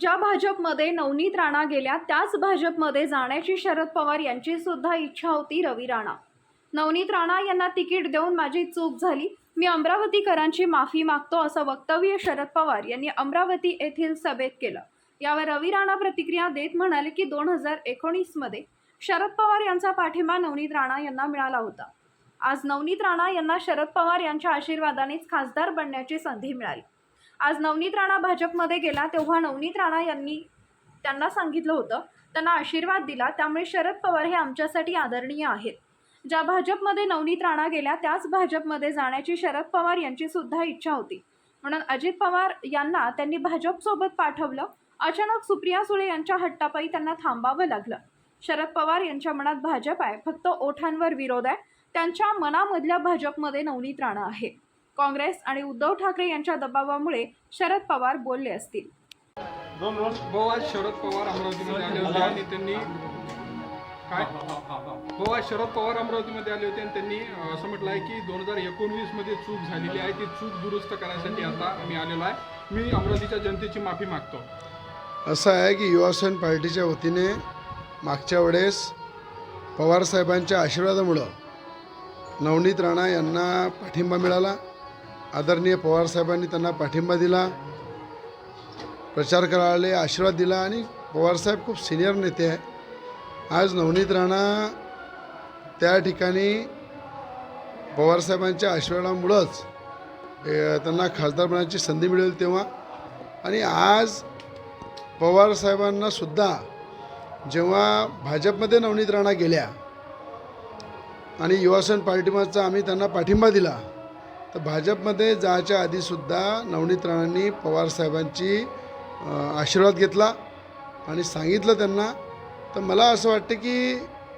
ज्या भाजपमध्ये नवनीत राणा गेल्या त्याच भाजपमध्ये जाण्याची शरद पवार यांची सुद्धा इच्छा होती रवी राणा. नवनीत राणा यांना तिकीट देऊन माझी चूक झाली. मी अमरावतीकरांची माफी मागतो असं वक्तव्य शरद पवार यांनी अमरावती येथील सभेत केलं. यावर रवी राणा प्रतिक्रिया देत म्हणाले की दोन हजार एकोणीसमध्ये शरद पवार यांचा पाठिंबा नवनीत राणा यांना मिळाला होता. आज नवनीत राणा यांना शरद पवार यांच्या आशीर्वादानेच खासदार बनण्याची संधी मिळाली. आज नवनीत राणा भाजपमध्ये गेला तेव्हा नवनीत राणा यांनी त्यांना सांगितलं होतं त्यांना आशीर्वाद दिला त्यामुळे शरद पवार हे आमच्यासाठी आदरणीय आहेत. ज्या भाजपमध्ये नवनीत राणा गेल्या त्याच भाजपमध्ये जाण्याची शरद पवार यांची सुद्धा इच्छा होती. म्हणून अजित पवार यांना त्यांनी भाजपसोबत पाठवलं. अचानक सुप्रिया सुळे यांच्या हट्टापायी त्यांना थांबावं लागलं. शरद पवार यांच्या मनात भाजप आहे फक्त ओठांवर विरोध आहे. त्यांच्या मनामधल्या भाजपमध्ये नवनीत राणा आहे. काँग्रेस आणि उद्धव ठाकरे यांच्या दबावामुळे शरद पवार बोलले असतील. भाऊ आज शरद पवार अमरावतीमध्ये आले होते आणि त्यांनी काय? भाऊ आज शरद पवार अमरावतीमध्ये आले होते आणि त्यांनी असं म्हटलं आहे की दोन हजार एकोणवीसमध्ये चूक झालेली आहे. ती चूक दुरुस्त करण्यासाठी आता मी आलेलो आहे. मी अमरावतीच्या जनतेची माफी मागतो. असं आहे की युवासेन पार्टीच्या वतीने मागच्या वेळेस पवारसाहेबांच्या आशीर्वादामुळं नवनीत राणा यांना पाठिंबा मिळाला. आदरणीय पवारसाहेबांनी त्यांना पाठिंबा दिला प्रचार करायला आशीर्वाद दिला आणि पवारसाहेब खूप सिनियर नेते आहे आज नवनीत राणा त्या ठिकाणी पवारसाहेबांच्या आशीर्वादामुळंच त्यांना खासदार संधी मिळेल तेव्हा. आणि आज पवार जेव्हा भाजपमध्ये नवनीत राणा गेल्या आणि युवासेन पार्टीमाचा आम्ही त्यांना पाठिंबा दिला तर भाजपमध्ये जायच्या आधीसुद्धा नवनीत राणांनी पवारसाहेबांची आशीर्वाद घेतला आणि सांगितलं त्यांना. तर मला असं वाटतं की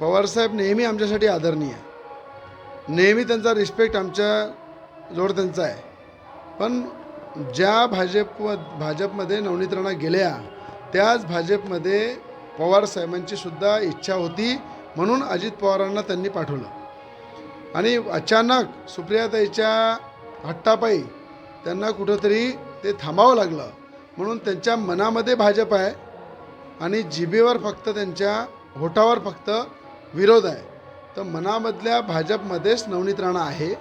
पवारसाहेब नेहमी आमच्यासाठी आदरणीय आहे नेहमी त्यांचा रिस्पेक्ट आमच्याजवळ त्यांचा आहे. पण ज्या भाजप भाजपमध्ये नवनीत राणा गेल्या त्याच भाजपमध्ये पवारसाहेबांची सुद्धा इच्छा होती म्हणून अजित पवारांना त्यांनी पाठवलं. आणि अचानक सुप्रियाताईच्या हट्टापायी त्यांना कुठंतरी ते थांबावं लागलं. म्हणून त्यांच्या मनामध्ये भाजप आहे आणि जिबेवर फक्त त्यांच्या होठावर फक्त विरोध आहे. तर मनामधल्या भाजपमध्येच नवनीत राणा आहे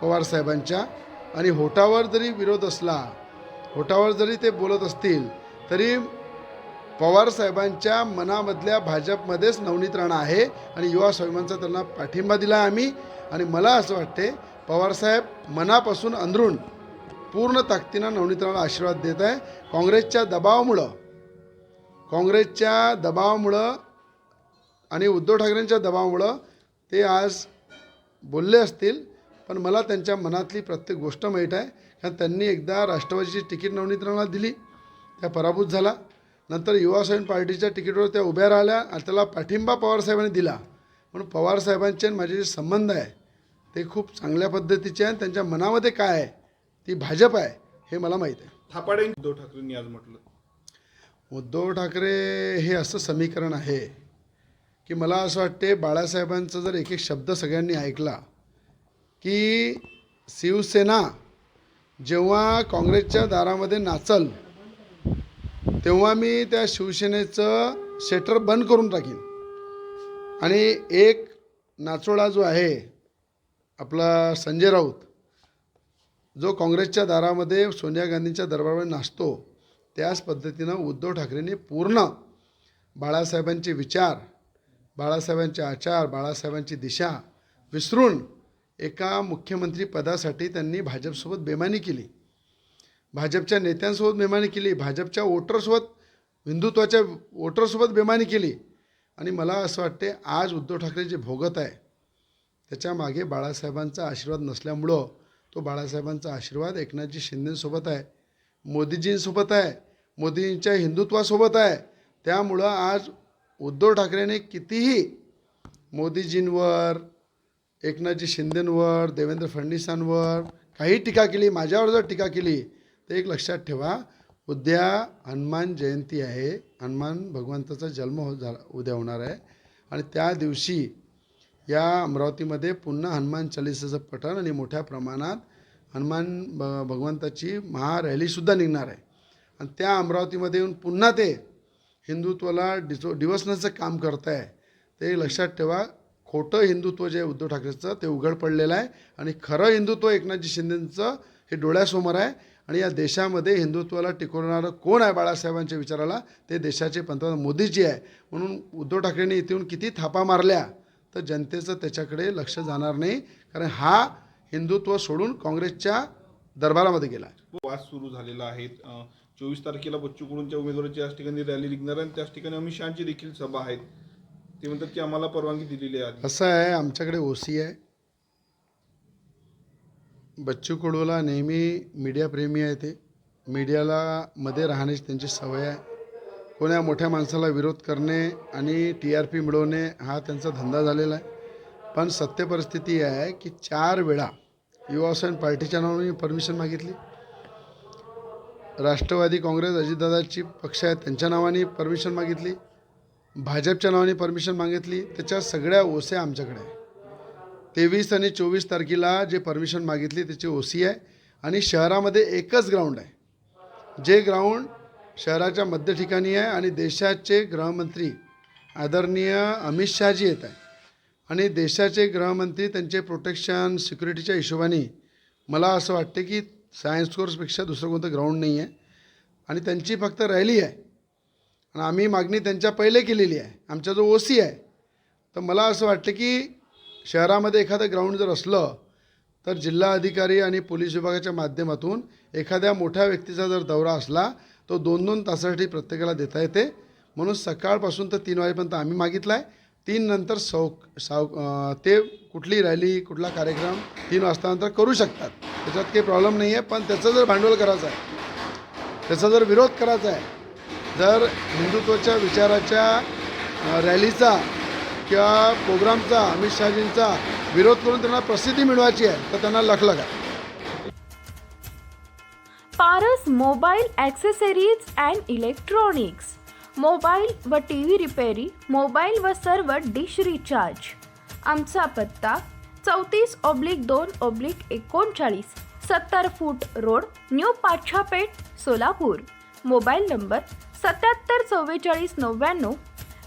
पवारसाहेबांच्या आणि होटावर जरी विरोध असला होटावर जरी ते बोलत असतील तरी पवारसाहेबांच्या मनामधल्या भाजपमध्येच नवनीत राणा आहे आणि युवा स्वाभिमानचा त्यांना पाठिंबा दिला आहे आम्ही. आणि मला असं वाटते पवारसाहेब मनापासून अंदरून पूर्ण ताकदीनं नवनीत राणा आशीर्वाद देत आहे. काँग्रेसच्या दबावामुळं काँग्रेसच्या दबावामुळं आणि उद्धव ठाकरेंच्या दबावामुळं ते आज बोलले असतील पण मला त्यांच्या मनातली प्रत्येक गोष्ट माहीत आहे. कारण त्यांनी एकदा राष्ट्रवादीची तिकीट नवनीत राणाला दिली त्या पराभूत झाला. नंतर युवासेन पार्टीच्या तिकीटवर त्या उभ्या राहिल्या आणि त्याला पाठिंबा पवारसाहेबांनी दिला. म्हणून पवारसाहेबांचे आणि माझे जे संबंध आहे. ते खूप चांगल्या पद्धतीचे आहे आणि त्यांच्या मनामध्ये काय आहे? ती भाजप आहे हे मला माहीत आहे. थापाडे उद्धव ठाकरेंनी आज म्हटलं. उद्धव ठाकरे हे असं समीकरण आहे की मला असं वाटते बाळासाहेबांचा जर एक एक शब्द सगळ्यांनी ऐकला की शिवसेना जेव्हा काँग्रेसच्या दारामध्ये नाचल तेव्हा मी त्या शिवसेनेचं शेटर बंद करून टाकीन. आणि एक नाचोळा जो आहे आपला संजय राऊत जो काँग्रेसच्या दारामध्ये सोनिया गांधींच्या दरबारामध्ये नाचतो त्याच पद्धतीनं उद्धव ठाकरेंनी पूर्ण बाळासाहेबांचे विचार बाळासाहेबांचे आचार बाळासाहेबांची दिशा विसरून एका मुख्यमंत्री पदासाठी त्यांनी भाजपसोबत बेमानी केली. भाजपच्या नेत्यांसोबत बेमानी केली भाजपच्या वोटरसोबत हिंदुत्वाच्या वोटरसोबत बेमानी केली. आणि मला असं वाटते आज उद्धव ठाकरे जे भोगत आहे त्याच्यामागे बाळासाहेबांचा आशीर्वाद नसल्यामुळं तो बाळासाहेबांचा आशीर्वाद एकनाथजी शिंदेसोबत आहे मोदीजींसोबत आहे मोदींच्या हिंदुत्वासोबत आहे. त्यामुळं आज उद्धव ठाकरेने कितीही मोदीजींवर एकनाथजी शिंदेंवर देवेंद्र फडणवीसांवर काही टीका केली माझ्यावर जर टीका केली ते एक लक्षात ठेवा. उद्या हनुमान जयंती आहे. हनुमान भगवंताचा जन्म हो झाला उद्या होणार आहे. आणि त्या दिवशी या अमरावतीमध्ये पुन्हा हनुमान चालिसाचं पठण आणि मोठ्या प्रमाणात हनुमान ब भगवंताची महारॅलीसुद्धा निघणार आहे. आणि त्या अमरावतीमध्ये येऊन पुन्हा ते हिंदुत्वाला डिसो डिवसण्याचं काम करत आहे ते लक्षात ठेवा. खोटं हिंदुत्व जे उद्धव ठाकरेचं ते उघड पडलेलं आहे. आणि खरं हिंदुत्व एकनाथजी शिंदेंचं हे डोळ्यासमोर आहे. आणि या देशामध्ये हिंदुत्वाला टिकवणारं कोण आहे बाळासाहेबांच्या विचाराला? ते देशाचे पंतप्रधान मोदीजी आहे. म्हणून उद्धव ठाकरेंनी इथून किती थापा मारल्या? तर जनतेचं त्याच्याकडे लक्ष जाणार नाही. कारण हा हिंदुत्व सोडून काँग्रेसच्या दरबारामध्ये गेला. वाद सुरू झालेला आहे. चोवीस तारखेला बच्चू कडूंच्या उमेदवाराची याच ठिकाणी रॅली निघणार आहे आणि त्याच ठिकाणी अमित शहाची देखील सभा आहेत. ते म्हणतात की आम्हाला परवानगी दिलेली आहे. असं आहे आमच्याकडे ओसी आहे. बच्चू कडूला नेहमी मीडियाप्रेमी आहे ते. मीडियाला मध्ये राहण्याची त्यांची सवय आहे. कोण्या मोठ्या माणसाला विरोध करणे आणि टी आर पी मिळवणे हा त्यांचा धंदा झालेला आहे. पण सत्य परिस्थिती आहे की चार वेळा युवासेन पार्टीच्या नावाने परमिशन मागितली. राष्ट्रवादी काँग्रेस अजितदादाची पक्ष आहे त्यांच्या नावाने परमिशन मागितली. भाजपच्या नावाने परमिशन मागितली. त्याच्या सगळ्या ओसे आमच्याकडे आहे तेवीस आणि चोवीस तारखेला जे परमिशन मागितली त्याची ओसी आहे आणि शहरामध्ये एकच ग्राउंड आहे. जे ग्राउंड शहराच्या मध्य ठिकाणी आहे आणि देशाचे गृहमंत्री आदरणीय अमित शहाजी येत आहे आणि देशाचे गृहमंत्री त्यांचे प्रोटेक्शन सिक्युरिटीच्या हिशोबाने मला असं वाटते की सायन्स कोर्सपेक्षा दुसरं कोणतं ग्राउंड नाही आहे. आणि त्यांची फक्त रॅली आहे. आणि आम्ही मागणी त्यांच्या पहिले केलेली आहे. आमचा जो ओसी आहे. तर मला असं वाटतं की शहरामध्ये एखादं ग्राउंड जर असलं तर जिल्हा अधिकारी आणि पोलीस विभागाच्या माध्यमातून एखाद्या मोठ्या व्यक्तीचा जर दौरा असला तो दोन दोन तासासाठी प्रत्येकाला देता येते. म्हणून सकाळपासून तर तीन वाजेपर्यंत आम्ही मागितला आहे तीन नंतर सौ साव ते कुठली रॅली कुठला कार्यक्रम तीन वाजतानंतर करू शकतात. त्याच्यात काही प्रॉब्लेम नाही आहे पण त्याचं जर भांडवल करायचं आहे त्याचा जर विरोध करायचा आहे जर हिंदुत्वाच्या विचाराच्या रॅलीचा किंवा प्रोग्रामचा अमित शहाजींचा विरोध करून त्यांना प्रसिद्धी मिळवायची आहे तर त्यांना लखलख आहे Paras mobile accessories and electronics. Mobile व टी व्ही रिपेरी मोबाईल व सर्व डिश रिचार्ज. आमचा पत्ता चौतीस ऑब्लिक दोन ऑब्लिक एकोणचाळीस सत्तर foot road new Pachhapeth Solapur. Mobile number सत्याहत्तर चव्वेचाळीस नव्याण्णव